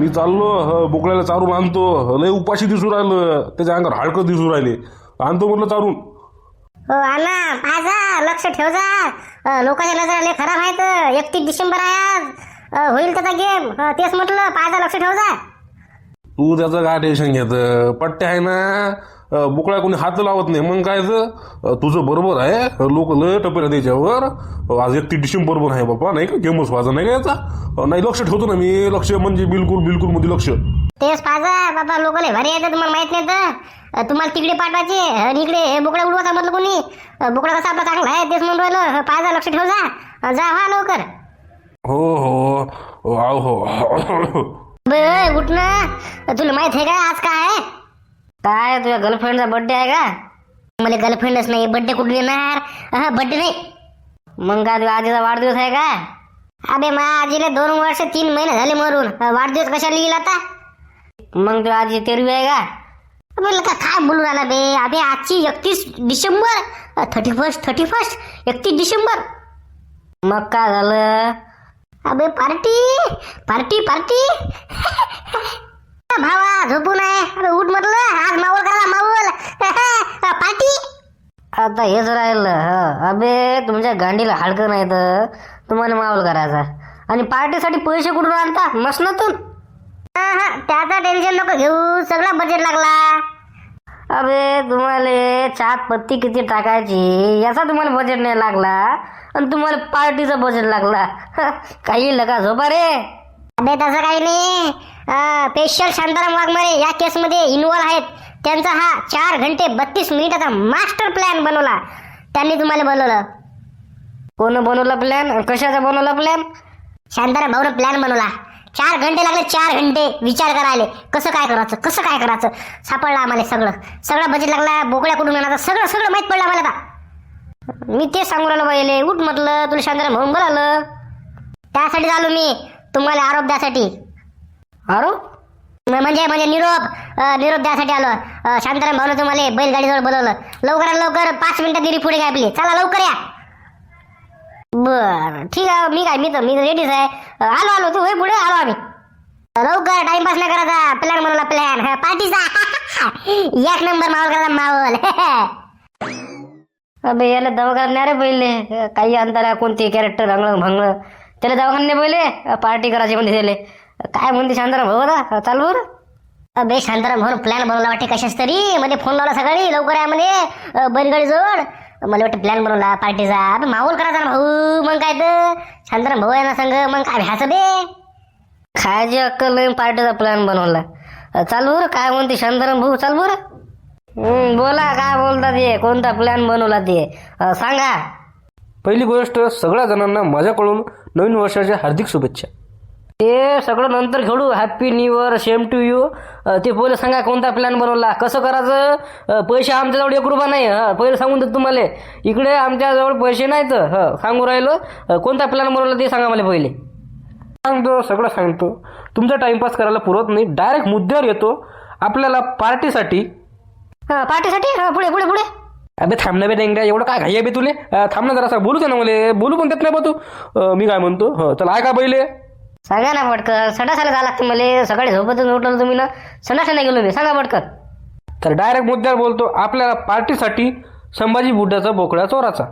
मी चाललो बोकड्याला चारून आणतो. लय उपाशी दिसू राहिलं. त्याच्या अंगावर हाडकं दिसू राहिले. आणतो म्हटलं चारून. हो आणा लक्ष ठेव जा. लोकांच्या नजर लय खराब आहेत. एकतीस डिसेंबर आहे आज. होईल त्याचा गेम. तेच म्हटलं पाहायचा लक्ष ठेव जा. तू त्याचं काय टेन्शन घेत? पट्ट्या आहे ना? अं, बोकळ्या कोणी हात लावत नाही. मग काय तुझं बरोबर आहे. लोक लय टपेल त्याच्यावर. आज एकतीस डिसेंबर पण आहे बापा नाही का? गेमच व्हायचा नाही का याचा? नाही लक्ष ठेवतो ना मी. लक्ष म्हणजे बिलकुल बिलकुलमध्ये लक्ष. तेच पाहायचा बाबा लोक लय भारी येतात. तुम्हाला माहीत नाही तर. तुम्हाला तिकडे पाठवायचे. आणि इकडे हे बोकडा उडवायचा म्हटलं कोणी. बोकडा कसा आपला चांगला आहे तेच म्हणून राहिलं. पाहायचा लक्ष ठेव जा. जा व्हा लवकर. हो हो. हो. हो उठ ना. तुला माहीत आहे का आज काय? आहे काय तुझ्या गर्लफ्रेंडचा बर्थडे आहे का मला गर्लफ्रेंडच नाही बर्थडे कुठून येणार हा बर्थडे नाही मग का तुझ्या आजीचा वाढदिवस आहे का अबे मा आजीला दोन वर्ष तीन महिने झाले मरून वाढदिवस कशाला येईल आता मग तुझ्या आजी तेरवी आहे का अबे लका काय बोलू राहिला बे, अबे आजची एकतीस December thirty first thirty first एकतीस डिसेंबर। मग काय झालं? अबे पार्टी पार्टी पार्टी। भावा झोपून आहे अरे उठ म्हटलं. आज मावळ करा मावळ. पार्टी आता हेच राहिलं हं. अबे तुमच्या गांडीला हाडकं नाही तर. तुम्हाला मावळ करायचा. आणि पार्टीसाठी पैसे कुठून आणता? मसनातून. त्याचा टेन्शन नको घेऊ. सगळा बजेट लागला. अबे तुम्हाला चहात पत्ती किती टाकायची? याचा तुम्हाला बजेट नाही लागला. आणि तुम्हाला पार्टीचा बजेट लागला. काही लगा झोपा रे. अबे तसं काही नाही. स्पेशल शांताराम वाघमारे या केसमध्ये इन्व्हॉल्व आहेत. त्यांचा हा चार घंटे बत्तीस मिनिटाचा मास्टर प्लॅन बनवला. त्यांनी तुम्हाला बनवलं कोण बनवला प्लॅन कशाचा बनवला प्लॅन शांताराम भाऊनं प्लॅन बनवला. चार घंटे लागले चार घंटे विचार करायला. कसं काय करायचं? कसं काय करायचं? सापडलं आम्हाला सगळं. सगळं बजेट लागला बोकड्या कुठून आणायचं सगळं सगळं माहीत पडलं आम्हाला आता. मी ते सांगू राहिलो बाईले. उठ म्हटलं तुला शांताराम भाऊन बोलावलं. त्यासाठी आलो मी. तुम्हाला आरोप द्यासाठी. आरोप? म- म्हणजे म्हणजे निरोप अ, निरोप द्यासाठी आलो. अ, शांताराम भाऊनं तुम्हाला बैलगाडीजवळ बोलवलं. लवकरात लवकर पाच मिनिटात दिली पुढे काय आपली चला लवकर या. बर ठीक आहे मी काय मी तर मी रेडीच आहे. अ, आलो आलो तू होय पुढे आलो आम्ही. लवकर टाइमपास नाही करायचा. प्लॅन बनवला प्लॅन पार्टीचा. एक नंबर माहोल करायचा माहोल अबे याला दवाखान्यात नाही रे पहिले काही अंतर कोणते कॅरेक्टर रंगळ भंगळ त्याला दवाखान्यात नाही पहिले पार्टी करायची म्हणते त्याले. काय म्हणते शांताराम भाऊ आता? चाल बरं. अबे शांताराम भाऊ प्लॅन बनवला वाटते कशाच तरी? मध्ये फोन लावला सकाळी लवकर आहे मध्ये बैलगाडी जोड. मला वाटतं प्लॅन बनवला पार्टीचा. अबे माहोल करायचा ना भाऊ. मग काय तर. शांताराम भाऊ आहे ना संग. मग काय भ्याचं बे खायची अक्कल नाही पार्टीचा प्लॅन बनवला. चाल बरं काय म्हणते शांताराम भाऊ? चाल बरं. बोला काय बोलता ते? कोणता प्लॅन बनवला ते? सांगा. पहिली गोष्ट सगळ्या जणांना माझ्याकडून नवीन वर्षाच्या हार्दिक शुभेच्छा. ते सगळं नंतर खेळू happy new year same to you ते पहिले सांगा कोणता प्लॅन बनवला? कसं करायचं? पैसे आमच्याजवळ एक रुपया नाही. हं, पहिले सांगून देतो तुम्हाला. इकडे आमच्याजवळ पैसे नाहीत. हं, सांगू राहिलो. कोणता प्लॅन बनवला ते सांगा मला पहिले. सांगतो सगळं सांगतो. तुमचा टाइमपास करायला पुरत नाही. डायरेक्ट मुद्द्यावर येतो. आपल्याला पार्टीसाठी हं, पार्टीसाठी हं, पुढे पुढे पुढे. अबे थांबणं बे डेंगड्या एवढं काय घाई आहे बे तुले? थांब ना जरा बोलू दे ना मला? बोलू पण देत नाही बा तू. अं, मी काय म्हणतो? हं, चला ऐका पहिले. सांगा ना पटकन संडासाला जावं लागतं मला. सकाळी झोपतून उठलं तुम्ही ना. संडासाला गेलो मी. सांगा पटकन तर डायरेक्ट मुद्द्यावर बोलतो. आपल्याला पार्टीसाठी संभाजी बुड्ढाचा बोकड्या चोराचा.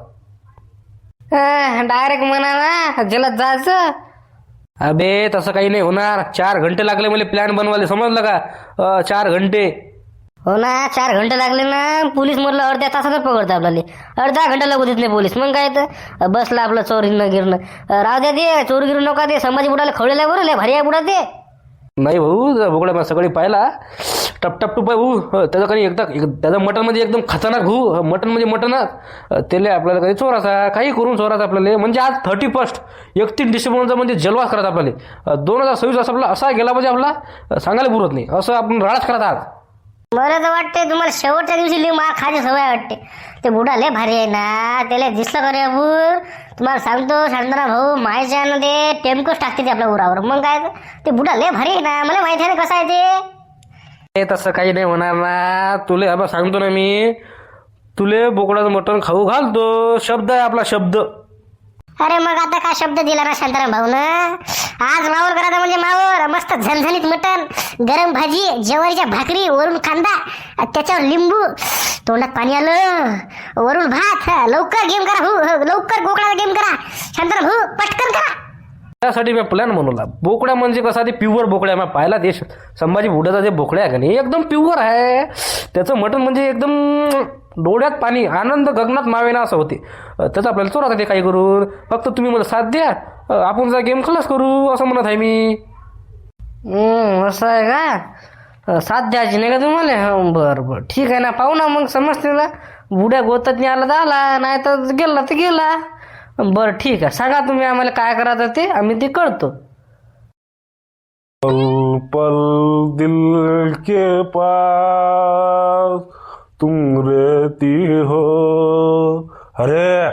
डायरेक्ट म्हणा ना जलद जायचं. अबे तसं काही नाही होणार. चार घंटे लागले मला प्लॅन बनवायला. समजलं का? अं, चार घंटे. हो ना चार घंटे लागले ना पोलीस म्हटलं अर्ध्या तासातच पकडतं आपल्याला. अर्धा घंटा लागू देत नाही पोलीस. मग काय तर? बसला आपलं चोरीनं गिरणं. राहू द्या ते चोरी गिरू नका ते संभाजी बुडाला खवळेला बरं लय भारी आहे बुडा ते. नाही भाऊ जर बोकड्या मला पाहिला. टप टप टूप आहे भाऊ. त्याचा त्याचं काही एकदा एक- त्याचं म्हणजे एकदम खतरनाक भाऊ. मटन म्हणजे मटनच त्याला आपल्याला काही चोराचा काही करून चोराचा आपल्याला. म्हणजे आज थर्टी फर्स्ट एकतीस डिसेंबरचा म्हणजे जलवास करायचा आपल्याला. दोन हजार सव्वीस असं आपला असा गेला म्हणजे आपला. सांगायला पुरत नाही. असं आपण राळच करायचा आज. मला तर वाटते तुम्हाला शेवटच्या दिवशी लिह मार खायची सवय वाटते. ते बुडा लय भारी आहे ना त्याला दिसलं का रे तुम्हाला सांगतो शांतना भाऊ मायच्या ना ते टेमकोच टाकते ते आपल्या उरावर. मग काय तर, ते बुडा लय भारी आहे ना मला माहिती आहे ना कसं आहे ते. हे तसं काही नाही होणार ना. तुले आबा सांगतो ना मी. तुले बोकडाचं मटण खाऊ घालतो. शब्द आहे आपला शब्द. अरे मग आता काय शब्द दिला ना शांताराम भाऊन आज मावळ करायचा म्हणजे मावळ. मस्त झणझणीत मटण गरम भाजी ज्वारीच्या भाकरी वरून कांदा त्याच्यावर लिंबू. तोंडात पाणी आलं. वरून भात. लवकर गेम करा. हो हो, लवकर गोकळाला गेम करा. शांताराम भाऊ पटकन करा. त्यासाठी मी प्लॅन बनवला बोकड्या म्हणजे कसा ते प्युअर बोकड्या. मी पाहिला देश. संभाजी बुडाचा जे बोकड्या आहे का नाही एकदम प्युअर आहे. त्याचं मटण म्हणजे एकदम डोळ्यात पाणी आनंद गगनात मावेना असं होते. त्याचं आपल्याला चोराचं ते काही करून फक्त तुम्ही मला साथ द्या. आपण जा गेम खलास करू असं म्हणत आहे मी. हम्म, असं आहे का? साथ द्यायची नाही का तुम्हाला? हं, बरं बरं. ठीक आहे ना पाहू ना मग समजते ना बुड्या गोतात नाही आला तर आला नाही तर गेला तर गेला. बरं ठीक आहे. सांगा तुम्ही आम्हाला काय करायचं ते आम्ही ते करतो पल पल दिल के पास तुम रहती हो। अरे!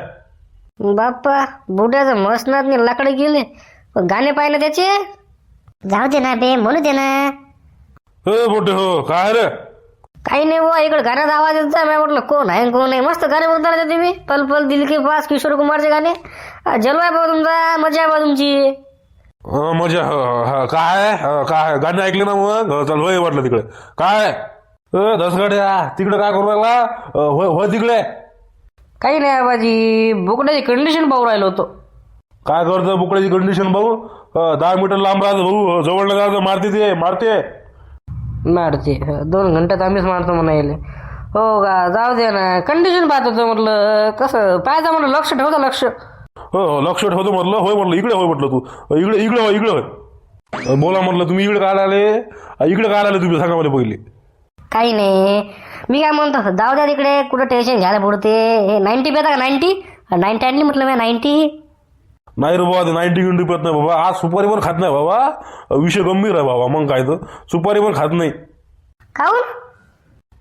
बाप्पा बुड्याचं मसनात लाकडे गेले. पण गाणे पाहिले त्याचे? जाऊ दे ना बे म्हणू दे ना. ए मोठे हो काय रे? काही नाही बुवा इकडे गाण्याचा आवाज येत जा. मी म्हटलं कोण आहे आणि कोण नाही? मस्त गाणे बोलता तुम्ही. पल पल दिल के पास किशोर कुमारचे गाणे. अ, जलवा आहे बाबा तुमचा मजा आहे बा तुमची. अं, मजा ह, ह, काय ह, काय गाणे ऐकले ना मग? ह, चल होय वाटलं तिकडे. काय अ, दसगड्या तिकडे काय करू लागला? होय होय तिकडे. काही नाही आबाजी बोकड्याची कंडिशन पाहू राहिलो होतो. काय करतो बुकड्याची कंडिशन भाऊ अ, दहा मीटर लांब राहतो भाऊ. जवळ जायचं मारते ते मारते. मारते. दोन घंट्यात आम्हीच मारतो म्हणायले हो का? जाऊ दे ना. कंडिशन पाहत होतो म्हटलं. कसं? पाहायचं म्हटलं लक्ष ठेवतं लक्ष. हो हो लक्ष ठेवतो म्हटलं. होय म्हटलं इकडे होय म्हटलं तू. अ, इकडे इकडे होय इकडे होय. अ, बोला म्हटलं तुम्ही इकडे काय आले अ, इकडे काय आले तुम्ही? सांगा मला पहिले. काही नाही. मी काय म्हणतो जाऊ द्या तिकडे कुठं टेन्शन घ्यायला पुढते हे नाईन्टी पेता का नाईन्टी नाईन्टी आणली म्हटलं मी नाईन्टी नाही रे बाबा ते नाईन्टी गिंटी पेत नाही बाबा. आज सुपारी पण खात नाही बाबा. विषय गंभीर आहे बाबा मग काय तर. सुपारी पण खात नाही. काऊन?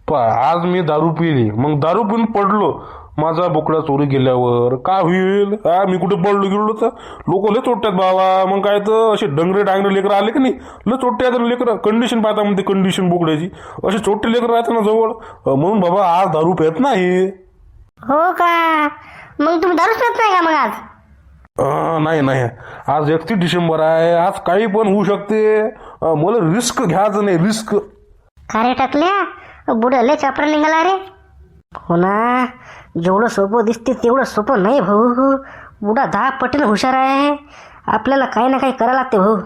पा आज मी दारू पिली. मग दारू पिऊन पडलो. माझा बोकडा चोरी गेल्यावर काय होईल? हा मी कुठे पडलो गेलो तर? लोक लय चोटतात बाबा. मग काय तर असे डंगरे डांगरे लेकरं आले की नाही? लय चोट्टे आहेत लेकरं. कंडिशन पाहता म्हणते कंडिशन बोकड्याची. असे चोट्टे लेकरं राहतात ना जवळ. म्हणून बाबा आज दारू पित नाही. हो का? मग तुम्ही दारूच पित नाही का मग आज? अ, नाही नाही. आज एकतीस डिसेंबर आहे. आज काही पण होऊ शकते. अ, मला रिस्क घ्यायचं नाही रिस्क. का रे टाकल्या? बुडा लय चापरा निघाला रे. हो ना. जेवढं सोपं दिसते तेवढं सोपं नाही भाऊ. बुडा दहा पटेल हुशार आहे. आपल्याला काही ना काही करावं लागते भाऊ.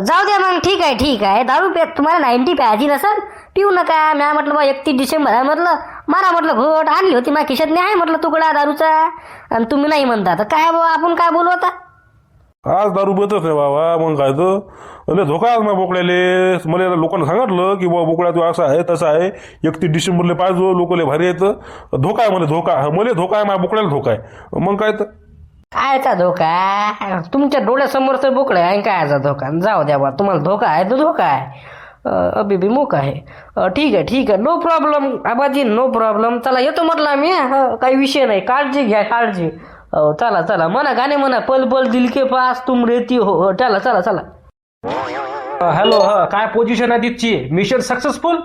जाऊ द्या मग ठीक आहे ठीक आहे. दारू प्या तुम्हाला नाईन्टी प्यायची नसेल पिऊ नका. म्या म्हटलं बा एकतीस डिसेंबर आहे म्हटलं. मारा म्हटलं घोट. आणली होती माझ्या खिशात नाही आहे म्हटलं तुकडा दारूचा. आणि तुम्ही नाही म्हणता. तर काय बुवा आपण काय बोलू आता? आज दारू पितच आहे बाबा मग काय तर? लय धोका आज ना बोकड्याले. मला लोकांना सांगितलं की बाबा बोकड्या तू असा आहे तसा आहे. एकतीस डिसेंबरला पाहिजे लोकले भारी येतं धोका आहे मला धोका. मला धोका आहे माझ्या बोकड्याला धोका आहे. मग काय तर? कायचा धोका? तुमच्या डोळ्यासमोरचं बोकडं आहे आणि कायचा धोका? जाऊ द्या बा तुम्हाला धोका आहे तर धोका आहे. अं, बी मोक आहे. ठीक आहे ठीक आहे. No problem Abaji no problem चला येतो म्हटलं आम्ही काही विषय नाही. काळजी घ्या काळजी. हो चला चला. म्हणा गाणे म्हणा. पल पल दिल के पास तुम रेती हो. हो चला चला चला. हॅलो हा काय पोझिशन आहे तिथची मिशन सक्सेसफुल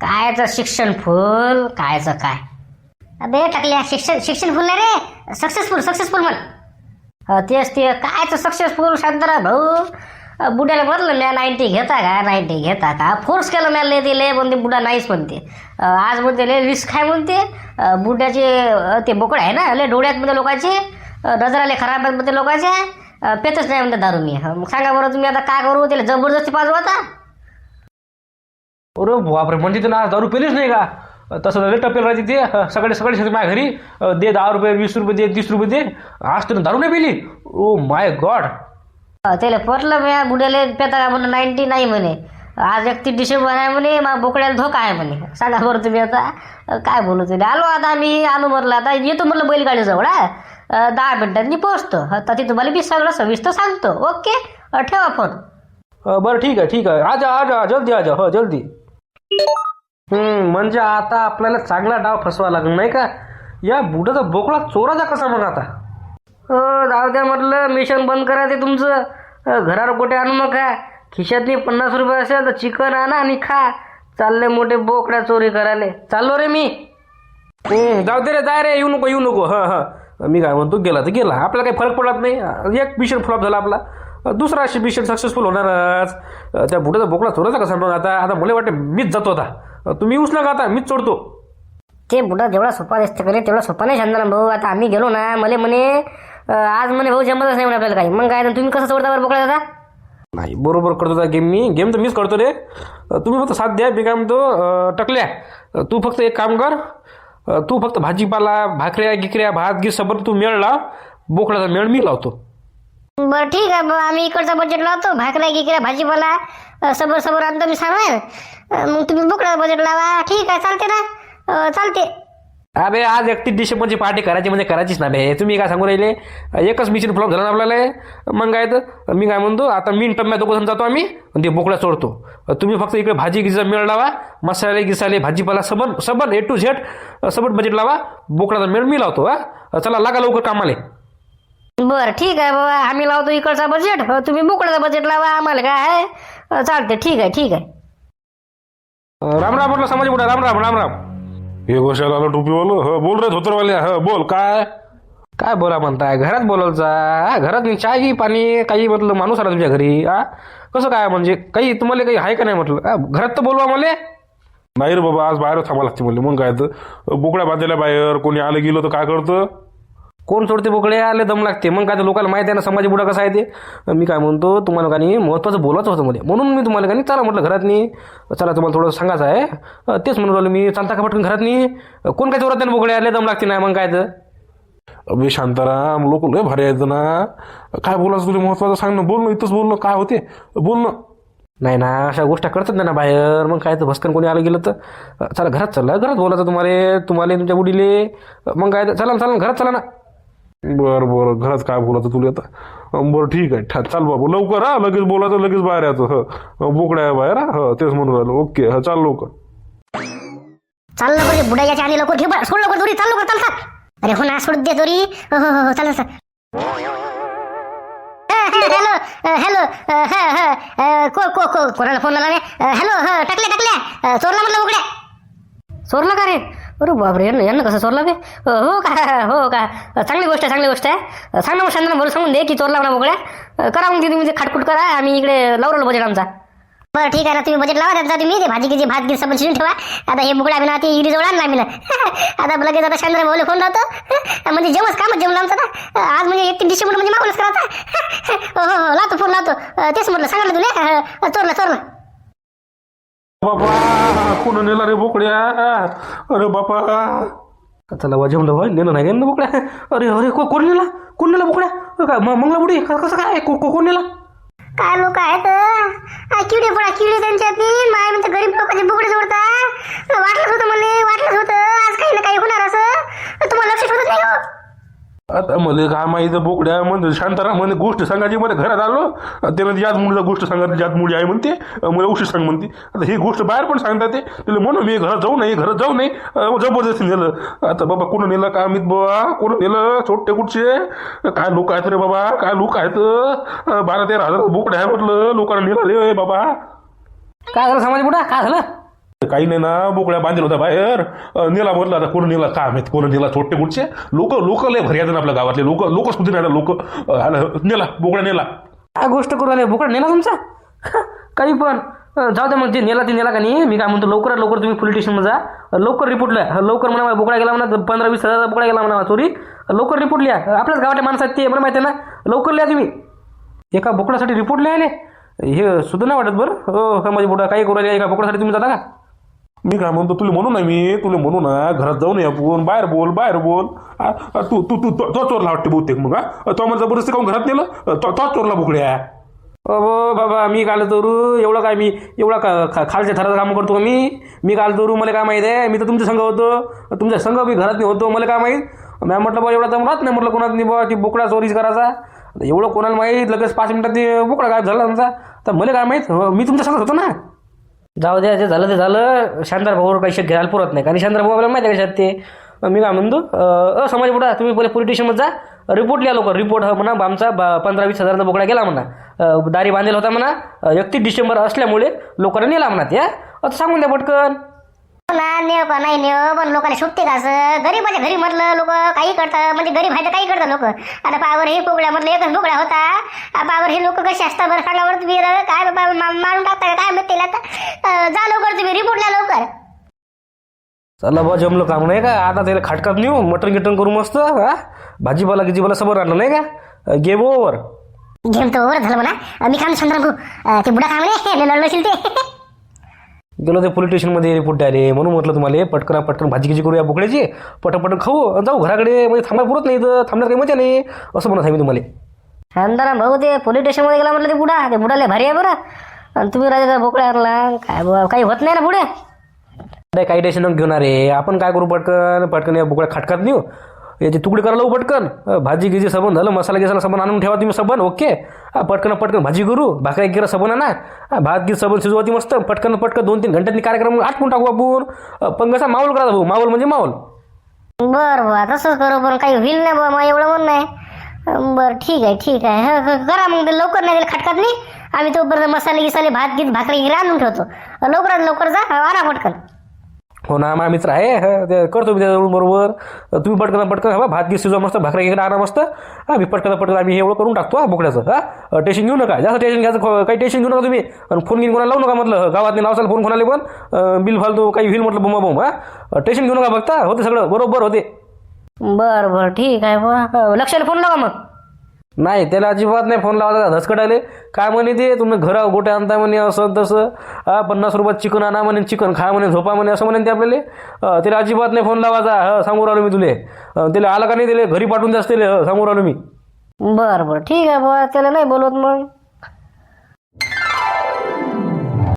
कायचं शिक्षण फुल कायचं काय? अबे टाकल्या. शिक्षण शिक्षण फुल नाही रे. सक्सेसफुल सक्सेसफुल म्हण. अ, तेच ते. कायचं सक्सेसफुल शांतरा भाऊ? बुड्याला म्हटलं म्या नाईन्टी घेता का? नाईन्टी घेता का? फोर्स केलं म्या लय दिले पण ते बुडा नाहीच म्हणते. आज म्हणते लय रिस्क आहे म्हणते. बुड्याचे ते बोकड आहे ना लय डोळ्यात म्हणते लोकांचे. नजराले खराब आहेत म्हणते लोकांचे. पेतच नाही म्हणते दारू मी. मग सांगा बरं तुम्ही आता काय करू? त्याला जबरदस्ती पाजू आता. अरे बापरे म्हणजे तर आज दारू पेलीच नाही का? तसं लय टपेल राहते ते. सकाळी सगळे सगळे माझ्या घरी दे दहा रुपये वीस रुपये दे तीस रुपये दे. आज तर दारू नाही पेली. ओ माय गॉड त्याला पटलं म्या बुड्याला पेता म्हणे नाईन्टी नाही म्हणे. आज एकतीस डिसेंबर आहे म्हणे मग बोकड्याला धोका आहे म्हणे. सांगा बरं तुम्ही आता. काय बोलू तुम्ही आलो आता आम्ही आलो म्हटलं आता. येतो म्हटलं बैलगाडीजवळ हा. दहा मिनिटांनी पोहोचतो. आता ती तुम्हाला मी सगळं सविस्तर सांगतो. ओके? ठेवा फोन. बरं ठीक आहे ठीक आहे. आजा आजा जल्दी आजा. हो जल्दी. हम्म म्हणजे आता आपल्याला चांगला डाव फसवा लागला नाही का? या बुडाचा बोकळा चोराचा कसा मग आता? जाऊ द्या म्हटलं मिशन बंद करा ते तुमचं. घरावर कुठे आणू नका. खिशातनी पन्नास रुपये असेल तर चिकन आणा आणि खा. चालले मोठे बोकड्या चोरी करायला. चाललो रे मी. हम्म, जाऊ दे रे जाय रे येऊ नको येऊ नको. हा हा. मी काय म्हणतो गेला तर गेला. आपल्याला काही फरक पडत नाही. एक मिशन फ्लॉप झाला आपला. दुसरा मिशन सक्सेसफुल होणारच. त्या बुड्याचा बोकडा चोरायचा कसा मग आता? आता मला वाटतं मीच जातो आता. तुम्ही येऊच नका आता मीच चोरतो. ते बुडा जेवढा सोपा दिसतं करे तेवढा सोपा नाही शांताराम भाऊ. आता आम्ही गेलो ना मला म्हणे आज म्हणे भाऊ जमतच नाही म्हणे आपल्याला काही. मग काय तुम्ही कसं सोडता बरं दादा नाही बरोबर करतो त्या गेम मी. गेम तर मीच करतो रे. तुम्ही फक्त साथ द्या मी काय म्हणतो अं, टकल्या. तू फक्त एक काम कर. अं, तू फक्त भाजीपाला भाकऱ्या गिकऱ्या भात गी सबर तू मेळ लाव. बोकडाचा मेळ मी लावतो. बरं ठीक आहे. भाऊ आम्ही इकडचा बजेट लावतो. भाकऱ्या गिकऱ्या भाजीपाला अं, सबर सबर आणतो मी सामान. अं, मग तुम्ही बोकडा बजेट लावा. ठीक आहे चालते ना. अं, चालते. अबे आज एकतीस डिसेंबरची पार्टी करायची म्हणजे करायचीच ना बे. तुम्ही काय सांगू राहिले? एकच मिशन फ्लॉप झाला ना आपल्याला? मग काय तर? मी काय म्हणतो आता मी टम्म्या दोघं जातो आम्ही आणि ते बोकडा चोरतो तुम्ही फक्त इकडे भाजी गिजा मेळ लावा मसाले गिसाले भाजीपाला सबन सबन ए टू झेड सबट बजेट लावा बोकडाचा मेळ मी लावतो हा? चला लागा लवकर कामाले. बरं ठीक आहे बाबा. आम्ही लावतो इकडचा बजेट तुम्ही बोकडाचा बजेट लावा आम्हाला काय आहे? चालते ठीक आहे ठीक आहे. राम राम म्हटलं समाज बुडा. राम राम राम राम. हे गोष्ट आलं टोपीवालं ह बोल रे धोतरवाले ह बोल काय? काय बोला म्हणताय? घरात बोलायचा हा, घरात नाही चहा घी पाणी काही म्हटलं माणूस आला तुमच्या घरी हा? कसं काय म्हणजे काही तुम्हाला काही आहे का नाही म्हटलं? हा, घरात तर बोलवा मला. नाही रे बाबा आज बाहेर थांबा लागते म्हणले. मग काय तर? बोकड्या बांधलेल्या बाहेर कोणी आलं गेलं तर काय करतं? कोण सोडते बोकडे आले दम लागते. मग काय तर लोकांना माहिती आहे ना समाज बुडा कसा आहे ते? मी काय म्हणतो तुम्हाला का नाही महत्त्वाचं बोलायचं होतं मध्ये. म्हणून मी तुम्हाला का नाही चला म्हटलं घरात नाही चला तुम्हाला थोडं सांगायचं आहे. तेच म्हणून राहिलो मी चालता का पटकन घरात नाही कोण काय चोरात नाही बोकडे आले दम लागते नाही मग काय तर. अबे शांताराम लोक लय भारी आहेत ना. काय बोलायचं तुला महत्वाचं सांग ना बोल ना इथंच बोल ना काय होते? बोल ना. नाही ना अशा गोष्टी करतात नाही ना बाहेर. मग काय तर भस्कन कोणी आलं गेलं तर. चला घरात चला घरात बोलायचं तुम्हाला तुम्हाला तुमच्या बुडीले. मग काय तर चला ना, चला घरात चला ना. बरं बरं. घरात काय बोलायचं तुला आता? बरं ठीक आहे. चाल बाबू. लवकर हा. लगेच बोलायचं लगेच बाहेर यायचं. ह. बोकड्या आहे बाहेर हा. ह, तेच म्हणून राहिलो. ओके हा चाल लवकर. चाल लवकर ते बुडाच्या आधी लवकर. घे बरं, सोड लवकर दोरी. चाल लवकर चाल चाल. अरे हो ना सोड दे दोरी. हो हो हो चालेल सर हॅलो. हॅलो. को को को कोणाला फोन लावला हॅलो ह टाकल्या टाकल्या. चोरला म्हटलं उघड्या चोरला का रे? अरे बापरे यांना यांना कसं चोरला बे हो का? हो का? चांगली गोष्ट आहे चांगली गोष्ट आहे. सांग ना मग शांतना बरं सांगून दे की चोरला म्हणा मोकळ्या करा मग तिथे म्हणजे खाटकूट करा आम्ही इकडे लावलं बजेट आमचा. बरं ठीक आहे ना तुम्ही बजेट लावा त्याचा तुम्ही. ते भाजी किती भात गिर सबन शिजून ठेवा. आता हे बुकडा बिना ती इडी जवळ आणला मी आता लगेच आता चंद्र भाऊले फोन लावतो. म्हणजे जेवस कामच जेवण आमचं ना. आज म्हणजे एक डिसेंबर म्हणजे मागूनच करायचा. हो, हो हो लावतो फोन लावतो. तेच म्हटलं सांगितलं तुला? चोरला चोरलं चोरलं. बाबा कोण नेला रे बोकड्या? अरे बापा चला वा जेवलं भाई नेलं नाही गेलं बोकड्या? अरे अरे को- कोण नेला? कोण नेला बोकड्या? अ, काय म- क- कसं काय? को- को- कोण नेला? काय लोक आहेत आ, किडे पडा किडे त्यांच्यात माय म्हणते गरीब लोकांचे बुकडे जोडता वाटलंच होतं मला वाटलंच होतं. आज काही ना काही होणार असं तुम्हाला लक्षात होत नाही हो आता मला काय माहिती बोकड्या म्हणजे शांताराम म्हणे गोष्ट सांगायची मला घरात आलो त्यानं याच मुलीचा गोष्ट सांगा ज्यात मुली आहे म्हणते मला उशीर सांग म्हणते. आता ही गोष्ट बाहेर पण सांगतात ते तिला म्हणून मी घरात जाऊ नाही घरात जाऊ नाही जबरदस्ती नेलं. आता बाबा कोण नेलं काय मी बाबा कोण नेलं? छोटे कुठचे? काय लोक आहेत रे बाबा? काय लोक आहेत? बारा तेरा हजार बोकड्या आहे म्हटलं लोकांना नेलं रे बाबा. काय झालं समाज बुडा? काय झालं? काही नाही ना बोकड्या बांधील होता बाहेर. नेला म्हटलं आता कोण नेला काय माहीत कोण नेला छोटे कुठचे लोक लोक लय भरी आहेत आपल्या गावातले. लोक लोक सुद्धा नाही लोक नेला बोकडा नेला. काय गोष्ट करू आले बोकडा नेला तुमचा? काही पण. जाऊ दे मग ते नेला ते नेला का नाही? मी काय म्हणतो लवकरात लवकर तुम्ही पोलीस स्टेशनमध्ये जा. लवकर रिपोर्ट लिहा. लवकर म्हणा मला बोकडा गेला म्हणा पंधरा वीस हजार बोकडा गेला म्हणा चोरी लवकर रिपोर्ट लिहा. आपल्याच गावाच्या माणसात ते बरं माहिती आहे ना? लवकर लिहा तुम्ही. एका बोकडासाठी रिपोर्ट लिहायले. हे सुद्धा नाही वाटत बरं. हो माझी बोटा काही करू राहिले? एका बोकडासाठी तुम्ही जाता का? मी काय म्हणतो तुला म्हणू ना मी तुला म्हणू ना घरात जाऊ नये आपण बाहेर बोल बाहेर बोल. तू तू तू तो तो चोरला वाटते बहुतेक मग हा? तो मला जबरदस्ती काऊन घरात नेलं? तो तो चोरला बोकड्या अहो बाबा मी काल तरू? एवढं काय मी एवढा का खा- खालच्या थराचं काम करतो का मी? मी काल तरू? मला काय माहीत आहे? मी तर तुमच्या संघ होतो. तुमच्या संघ मी घरात नाही होतो मला काय माहीत? मॅम म्हटलं बा एवढा तर राहत नाही म्हटलं कोणात नाही बा ती बोकडा चोरीच करायचा. एवढं कोणाला माहीत? लगेच पाच मिनिटात ते बोकडा काय झाला तुमचा तर मला काय माहीत? हो, मी तुमच्या संघात होतो ना. जाऊ द्या जे झालं ते झालं. शांतार भाऊवर काही शक घ्यायला पुरत नाही. कारण शांतार भाऊ आपल्याला माहिती आहे कशात ते मी काय म्हणतो अ समाज बुडा तुम्ही पहिले पोलीस जा. रिपोर्ट लिहा लोक रिपोर्ट म्हणा बा आमचा बा पंधरा वीस हजाराचा बोकडा गेला म्हणा. दारी बांधलेला होता म्हणा. एकतीस डिसेंबर असल्यामुळे लोकांना नेला म्हणा ते असं सांगून द्या पटकन. ना नेव का नाही नेव पण लोकांना शोधते का असं? गरीबाच्या घरी म्हटलं लोक काही करतात म्हणजे गरीब आहे तर काही करतात लोक. आता पावर हे बोकड्या म्हटलं एकच बोकड्या होता. पावर हे लोक कसे असतात बरं? तुम्ही अं, काय बाबा मारून टाकता काय आता? अं, जा लवकर तुम्ही रिपोर्ट ला लवकर. चला बा जमलं काम नाही का? आता त्याला खाटकात नेऊ मटण गिटण करू मस्त हा? भाजीपाला गिजीपाला सबर आणलं नाही का? गेम ओव्हर घेऊन तर ओव्हर झालं म्हणा. मी काम चंद्र भाऊ. ते बुडा काम रे लढलो असेल ते. गेलो ते पोलीस स्टेशनमध्ये रिपोर्ट आले म्हणून म्हटलं तुम्हाला पटकन पटकन भाजी गिजी करू या बोकड्याची. पटकन खाऊ जाऊ घराकडे. म्हणजे थांबाय पुरत नाही तर थांबण्यात काही मजा नाही. असं म्हणत आहे मी तुम्हाला. शांताराम भाऊ ते पोलीस स्टेशनमध्ये गेला म्हटलं ते बुडा. ते बुडाले भारी आहे बरं. आणि तुम्ही राजा बोकड्या आणला. काय बुवा, काही होत नाही ना पुढे. नाही काही टेन्शन घेणार आहे आपण काय करू पटकन? पटकन या बोकड्या खाटकात नेऊ. याची तुकडी करायला लावू पटकन. अ, भाजी गिजी सबन झालं मसाला गिसाला सबन आणून ठेवा तुम्ही सबन. ओके? पटकन पटकन. भाजी करू भाकरी गिरा सबन आणा भात गीत सबन शिजवती मस्त. पटकन पटकन दोन तीन घंट्यांनी कार्यक्रम आटपून टाकू आपण. पण कसा माहोल करा भाऊ. माहोल म्हणजे माहोल. बरं बरं. तसंच करू पण काही होईल नाही बाबा एवढं म्हणणं आहे. बरं ठीक आहे ठीक आहे. करा मग ते लवकर नाही दिलं खटकात नाही. आम्ही तोपर्यंत मसाले गिसाले भात गीत भाकरी गिरा आणून ठेवतो. लवकरात लवकर जा आणा पटकन. हो ना माझा मित्र आहे. ते करतो मी त्याच्याकडून बरोबर. तुम्ही पटकन पटकन हवा भात घेत शिजवा मस्त भाकरी गिरा आणा मस्त. हा मी पटकन पटकन आम्ही हे एवढं करून टाकतो हा बोकड्याचं. हा टेन्शन घेऊ नका. जास्त टेन्शन घ्यायचं काही टेन्शन घेऊ नका तुम्ही. आणि फोन घेऊन कोणाला लावू नका म्हटलं. गावातले नावसाला फोन कोणाला पण. बिल फालतू काही होईल म्हटलं बोमा बोम हा टेन्शन घेऊ नका बघता होते सगळं. बरोबर होते. बरं बरं. ठीक आहे. लक्षाला फोन लावा मग. नाही त्याला अजिबात नाही फोन लावायचा धसकडाले काय म्हणे ते? तुम्ही घरा गोटे आणता म्हणे असं तसं. पन्नास रुपयात चिकन आणा म्हणे चिकन खा म्हणे झोपा म्हणे असं म्हणे ते आपल्याला. त्याला अजिबात नाही फोन लावायचा. हा सांगू राहिलो मी तुले. त्याला आला का नाही त्याला? घरी पाठवून जास्त त्याला. हं, सांगू राहिलो मी. बरं बरं. ठीक आहे बा त्याला नाही बोलवत मग.